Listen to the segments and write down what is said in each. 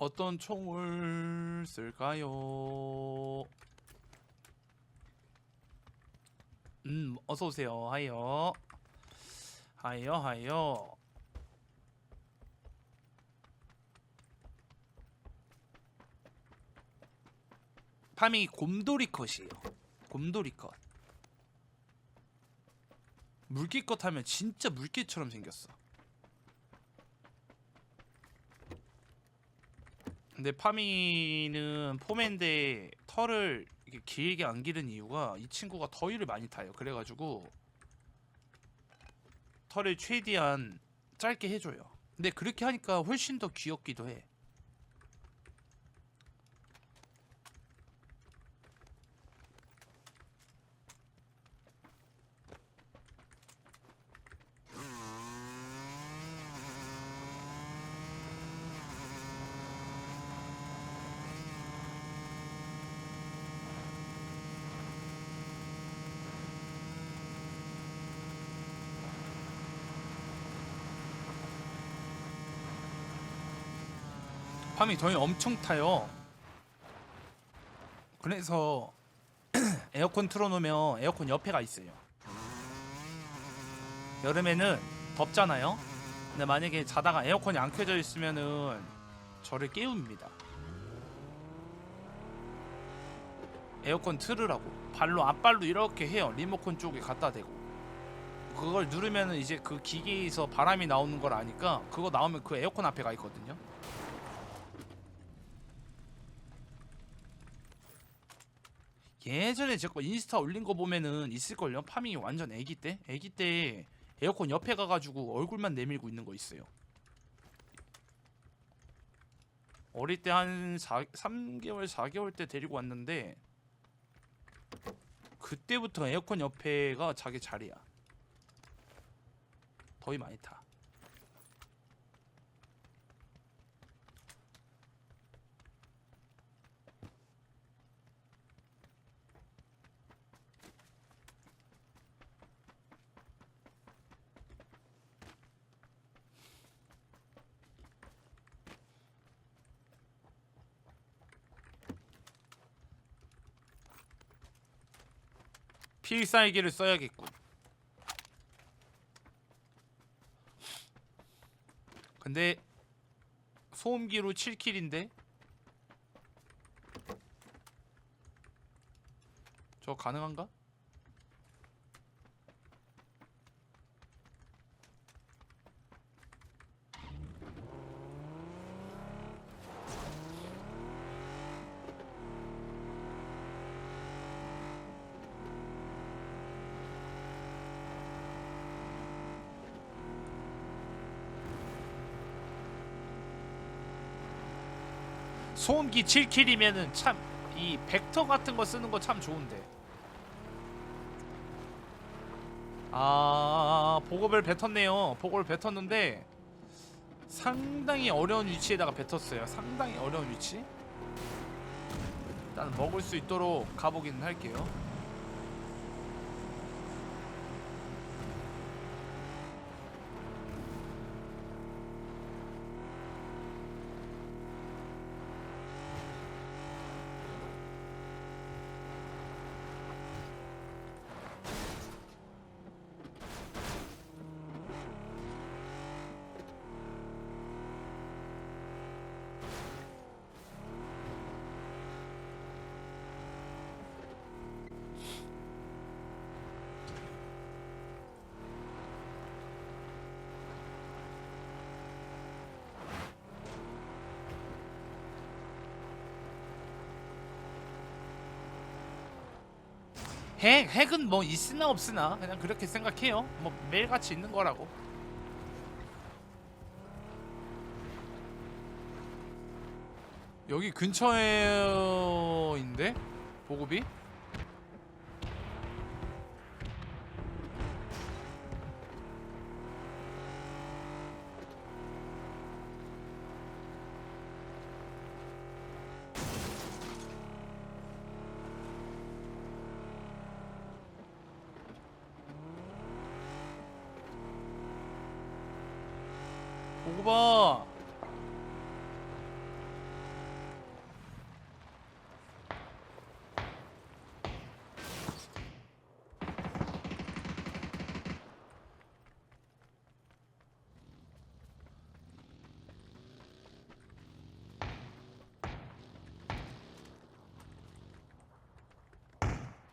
어떤 총을 쓸까요? 음, 어서 오세요. 하이요. 하이요, 하이요. 파밍이 곰돌이 컷이에요. 곰돌이 컷. 물개 컷 하면 진짜 물개처럼 생겼어. 근데 파미는 포맨데 털을 길게 안 기른 이유가 이 친구가 더위를 많이 타요. 그래가지고 털을 최대한 짧게 해줘요. 근데 그렇게 하니까 훨씬 더 귀엽기도 해. 파미 더위 엄청 타요. 그래서 에어컨 틀어놓으면 에어컨 옆에가 있어요. 여름에는 덥잖아요. 근데 만약에 자다가 에어컨이 안 켜져 있으면은 저를 깨웁니다. 에어컨 틀으라고 발로 앞발로 이렇게 해요. 리모컨 쪽에 갖다 대고 그걸 누르면은 이제 그 기계에서 바람이 나오는 걸 아니까 그거 나오면 그 에어컨 앞에 가 있거든요. 예전에 제거 인스타 올린 거 보면은 있을걸요? 파밍이 완전 애기 때? 애기 때 에어컨 옆에 가가지고 얼굴만 내밀고 있는 거 있어요. 어릴 때 한 3개월, 4개월 때 데리고 왔는데 그때부터 에어컨 옆에가 자기 자리야. 더위 많이 타. 필살기를 써야겠군. 근데 소음기로 7킬인데 저 가능한가? 소음기 7킬이면은 참 이 벡터 같은 거 쓰는 거 참 좋은데. 아 보급을 뱉었네요. 보급을 뱉었는데 상당히 어려운 위치에다가 뱉었어요. 상당히 어려운 위치. 일단 먹을 수 있도록 가보기는 할게요. 핵 핵은 뭐 있으나 없으나 그냥 그렇게 생각해요. 뭐 매일같이 있는 거라고. 여기 근처에인데 보급이? 보고 봐.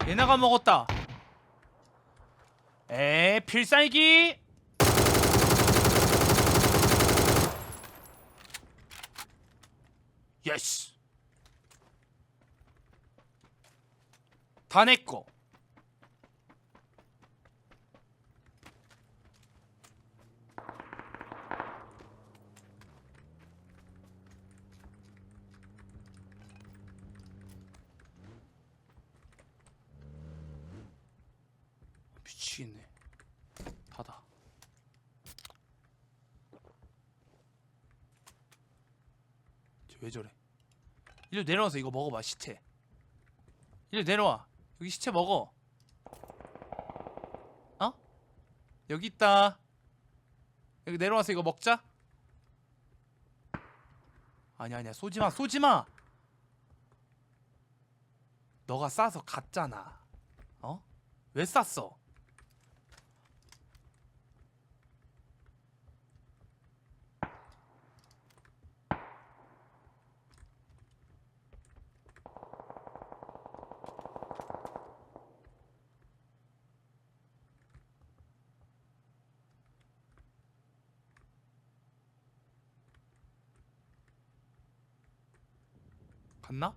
얘네가 먹었다. 에 필살기. 예스. 다 내꺼. 미치겠네. 닫아. 쟤왜 저래? 일로 내려와서 이거 먹어봐 시체. 일로 내려와. 여기 시체 먹어. 어? 여기 있다. 여기 내려와서 이거 먹자. 아니 아니야 쏘지 마 쏘지 마. 너가 싸서 갔잖아. 어? 왜 쌌어? 갔나?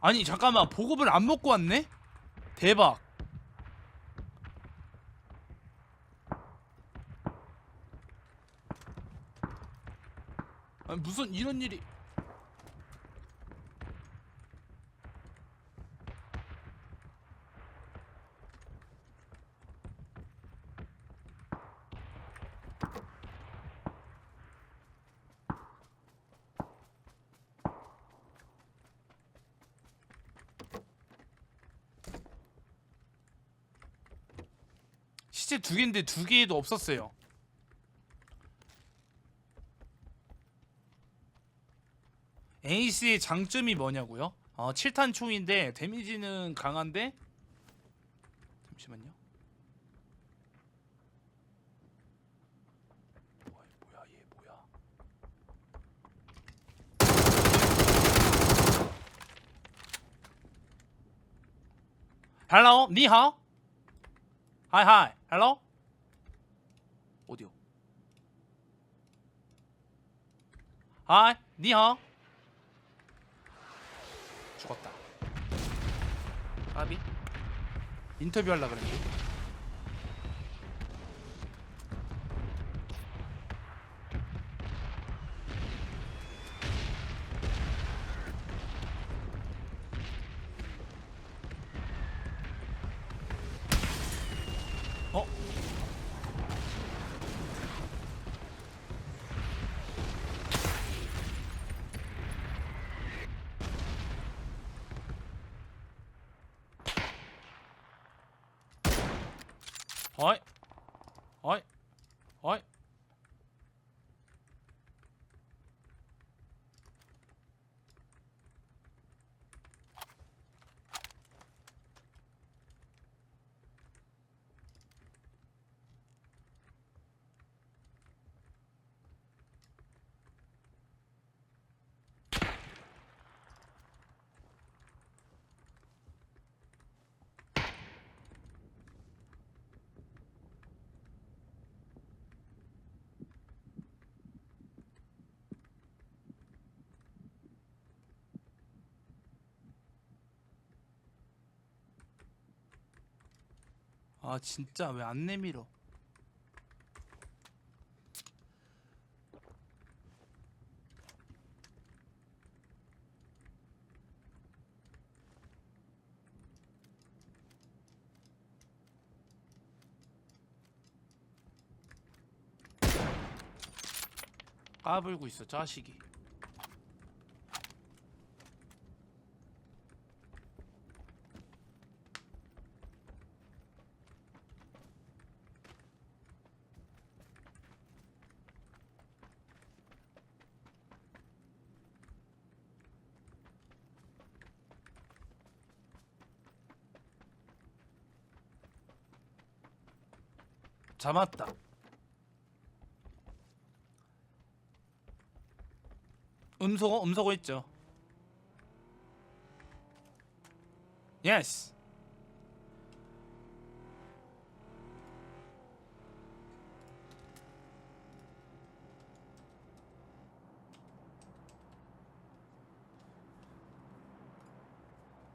아니 잠깐만. 보급을 안 먹고 왔네? 대박. 아니 무슨 이런 일이 개인데 두 개도 없었어요. 에이스의 장점이 뭐냐고요? 어, 7탄 총인데 데미지는 강한데 잠시만요. 뭐야, 얘 뭐야? 헬로 니하오 하이 하이 헬로 어디요? 하이 니하오 죽었다. 까비? 인터뷰 하려 그랬는데. 어? 어이 어이 어이 아 진짜? 왜 안 내밀어? 까불고 있어 자식이 잡았다. 음소거 음소거 있죠. 예스.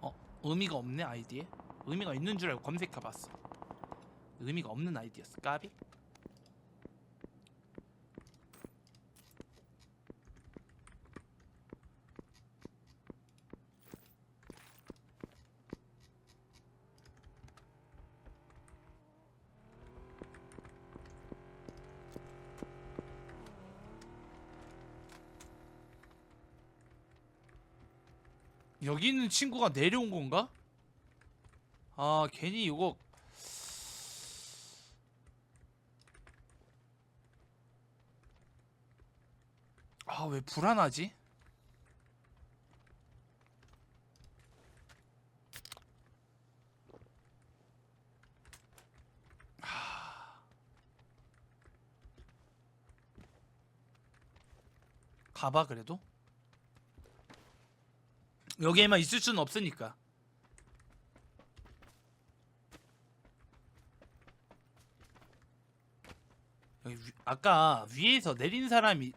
어 의미가 없네 아이디에. 의미가 있는 줄 알고 검색해봤어. 의미가 없는 아이디였어. 까비? 여기 있는 친구가 내려온 건가? 아 괜히 이거 아 왜 불안하지? 하... 가봐 그래도? 여기에만 있을 수는 없으니까. 여기 위- 아까 위에서 내린 사람이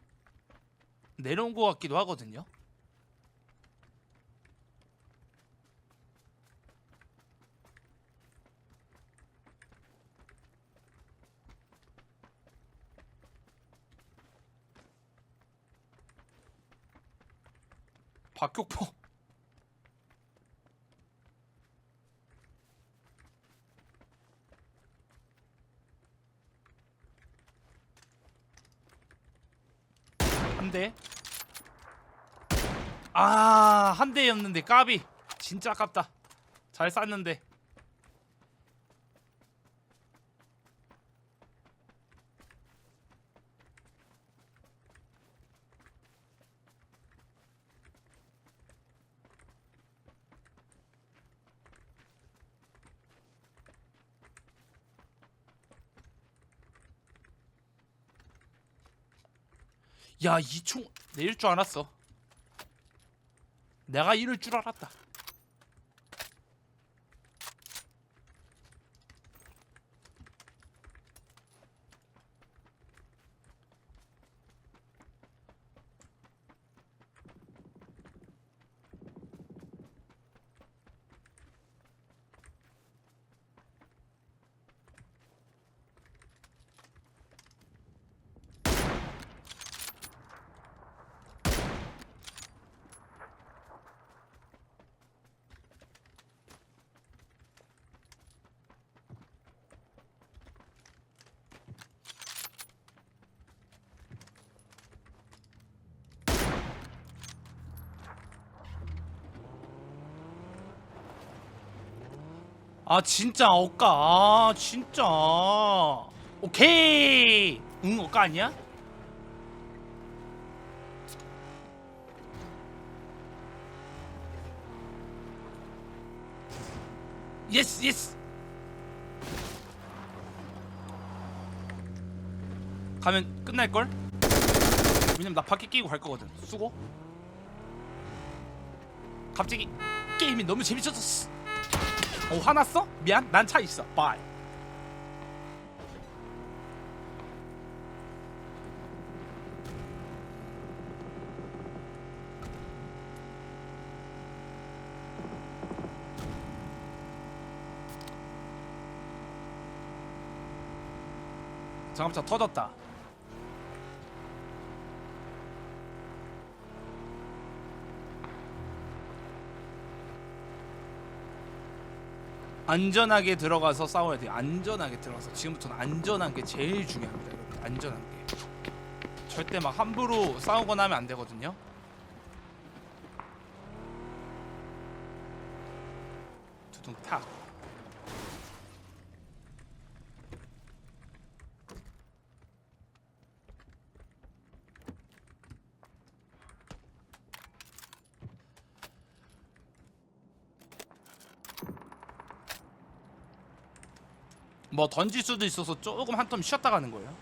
내려온 것 같기도 하거든요. 박격포. 한 대. 아, 한 대였는데 까비. 진짜 아깝다. 잘 쐈는데. 야, 이 총 내릴 줄 알았어. 내가 이럴 줄 알았다. 아 진짜 억까? 아 진짜. 오케이! 응 억까 아니야? 예스 예스. 가면 끝날걸? 왜냐면 나 바퀴 끼고 갈 거거든. 수고. 갑자기 게임이 너무 재밌어졌어 어 화났어? 미안 난 차 있어. 바이 장갑차 터졌다 안전하게 들어가서 싸워야 돼요. 안전하게 들어가서 지금부터는 안전한 게 제일 중요합니다, 여러분. 안전한 게. 절대 막 함부로 싸우거나 하면 안 되거든요. 두둥 탁. 뭐 던질 수도 있어서 조금 한텀 쉬었다 가는 거예요.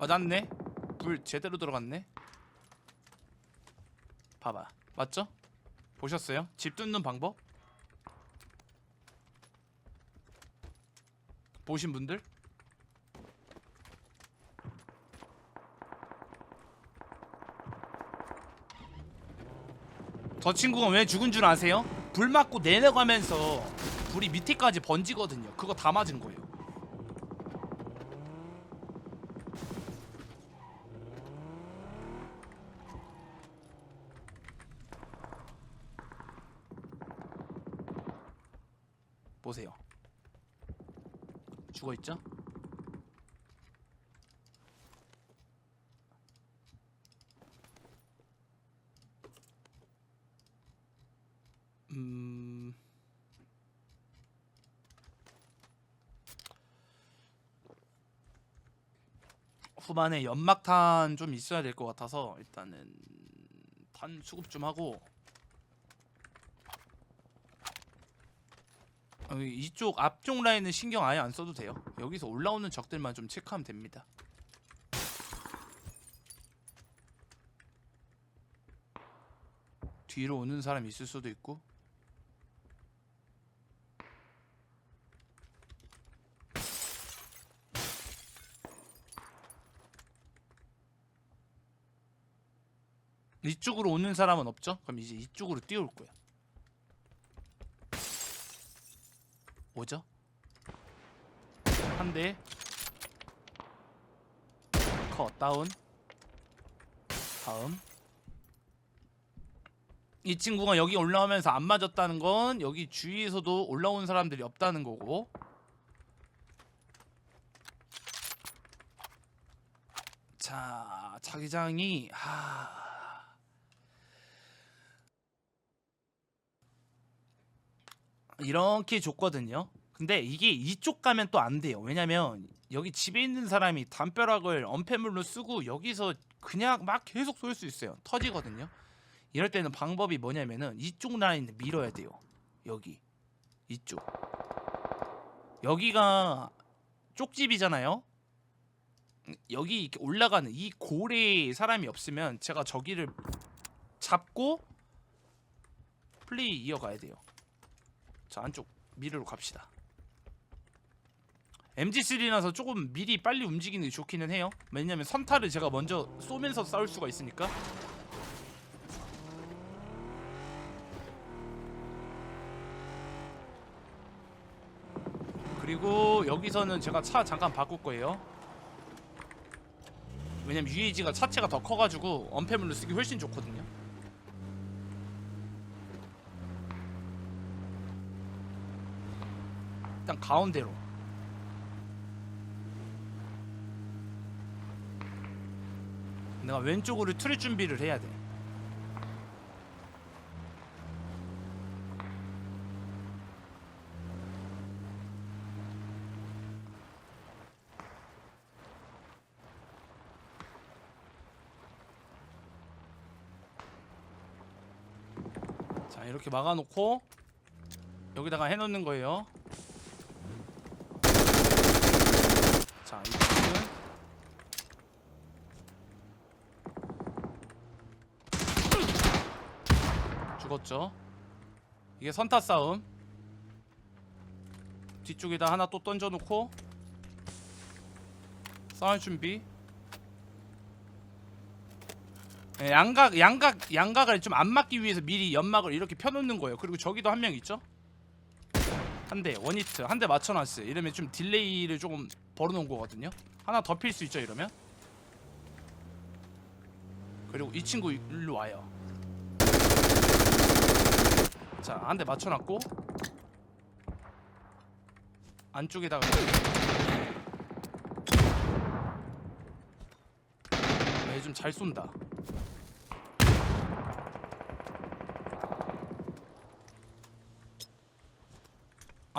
맞았네. 불 제대로 들어갔네. 봐봐. 맞죠? 보셨어요? 집 뚫는 방법? 보신 분들? 저 친구가 왜 죽은 줄 아세요? 불 맞고 내려가면서 불이 밑에까지 번지거든요. 그거 다 맞은 거예요. 보세요. 죽어 있죠? 음. 후반에 연막탄 좀 있어야 될 것 같아서 일단은 탄 수급 좀 하고 이쪽 앞쪽 라인은 신경 아예 안 써도 돼요. 여기서 올라오는 적들만 좀 체크하면 됩니다. 뒤로 오는 사람 있을 수도 있고. 이쪽으로 오는 사람은 없죠? 그럼 이제 이쪽으로 뛰어올 거야. 오죠? 한 대. 컷 다운. 다음. 이 친구가 여기 올라오면서 안 맞았다는 건 여기 주위에서도 올라온 사람들이 없다는 거고. 자, 자기장이 하 이렇게 줬거든요. 근데 이게 이쪽 가면 또 안 돼요. 왜냐면 여기 집에 있는 사람이 담벼락을 언패물로 쓰고 여기서 그냥 막 계속 쏠 수 있어요. 터지거든요. 이럴 때는 방법이 뭐냐면은 이쪽 라인을 밀어야 돼요. 여기 이쪽 여기가 쪽집이잖아요. 여기 이렇게 올라가는 이 고래에 사람이 없으면 제가 저기를 잡고 플레이 이어가야 돼요. 자 안쪽 미르로 갑시다. MG3라서 조금 미리 빨리 움직이는 게 좋기는 해요. 왜냐면 선타를 제가 먼저 쏘면서 싸울 수가 있으니까. 그리고 여기서는 제가 차 잠깐 바꿀 거예요. 왜냐면 UAG가 차체가 더 커가지고 언패물로 쓰기 훨씬 좋거든요. 일단 가운데로. 내가 왼쪽으로 틀 준비를 해야 돼. 자 이렇게 막아놓고 여기다가 해놓는 거예요 자, 이쪽은 죽었죠. 이게 선타 싸움. 뒤쪽에다 하나 또 던져놓고 싸울 준비. 예, 양각 양각 양각을 좀 안 맞기 위해서 미리 연막을 이렇게 펴놓는 거예요. 그리고 저기도 한 명 있죠. 한 대 원히트 한 대 맞춰놨어요. 이러면 좀 딜레이를 조금 벌어놓은 거거든요. 하나 더 필 수 있죠 이러면. 그리고 이 친구 일로 와요. 자, 한 대 맞춰놨고 안쪽에다가 얘 좀 잘 쏜다.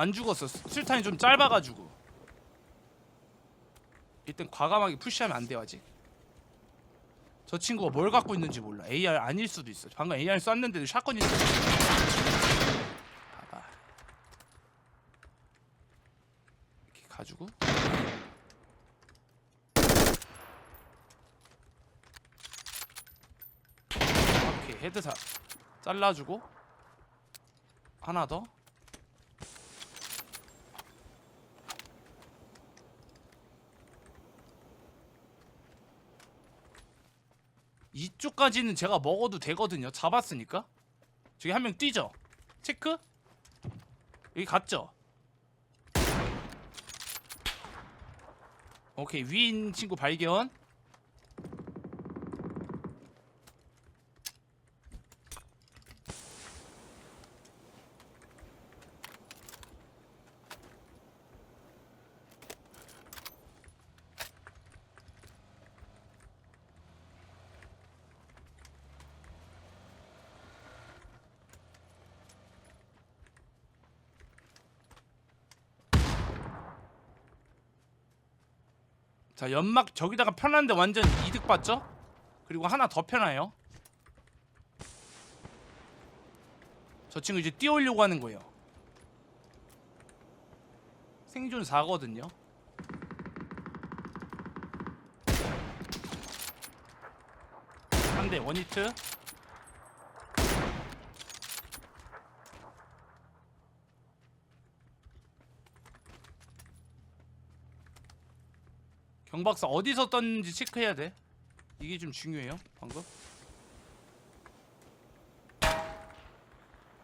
안 죽었어. 수- 술탄이 좀 짧아가지고. 일단 과감하게 푸시하면 안 돼요 아직. 저 친구가 뭘 갖고 있는지 몰라. AR 아닐 수도 있어. 방금 AR 쐈는데도 샷건이. 봐봐. 이렇게 가지고. 오케이 헤드샷 잘라주고 하나 더. 이쪽까지는 제가 먹어도 되거든요. 잡았으니까. 저기 한 명 뛰죠. 체크. 여기 갔죠. 오케이 위인 친구 발견. 자 연막 저기다가 펴놨는데 완전 이득 봤죠? 그리고 하나 더 펴놔요. 저 친구 이제 뛰어오려고 하는 거예요. 생존 4거든요. 한대 원히트. 경박사 어디서 떴는지 체크해야 돼. 이게 좀 중요해요. 방금.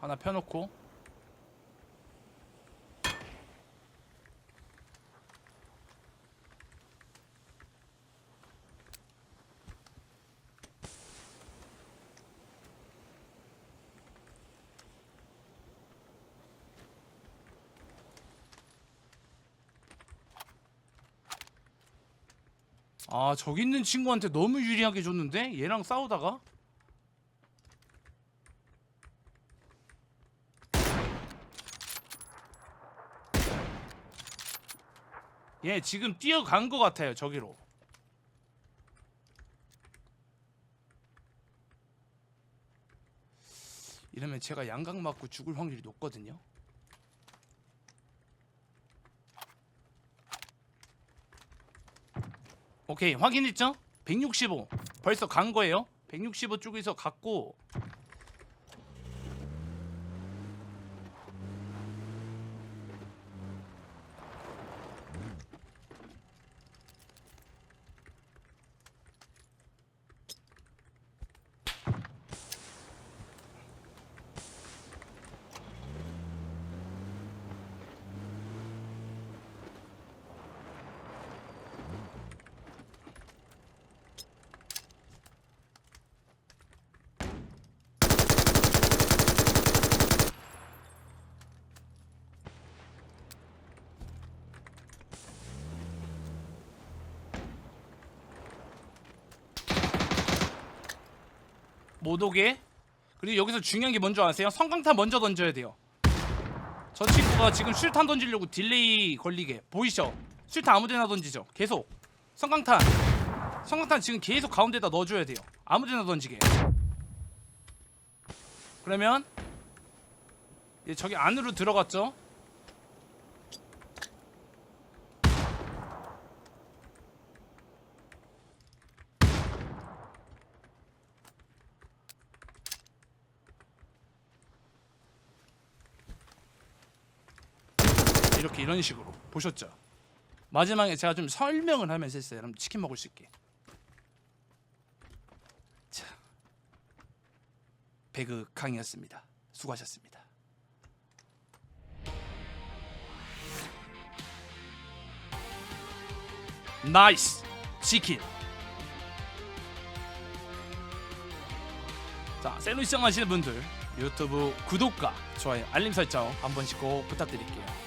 하나 펴놓고. 아 저기 있는 친구한테 너무 유리하게 줬는데? 얘랑 싸우다가? 얘 지금 뛰어간 것 같아요 저기로. 이러면 제가 양각 맞고 죽을 확률이 높거든요 오케이 확인했죠? 165 벌써 간 거예요 165 쪽에서 갔고 못 오게. 그리고 여기서 중요한 게 뭔지 아세요? 성강탄 먼저 던져야 돼요. 저 친구가 지금 술탄 던지려고 딜레이 걸리게. 보이셔 술탄 아무데나 던지죠. 계속. 성강탄. 성강탄 지금 계속 가운데다 넣어줘야 돼요. 아무데나 던지게. 그러면 얘 저기 안으로 들어갔죠 이렇게 이런 식으로 보셨죠? 마지막에 제가 좀 설명을 하면서 했어요. 여러분 치킨 먹을 수 있게. 자, 배그 강이었습니다. 수고하셨습니다. 나이스 치킨. 자, 셀로 시청하시는 분들 유튜브 구독과 좋아요, 알림 설정 한 번씩 꼭 부탁드릴게요.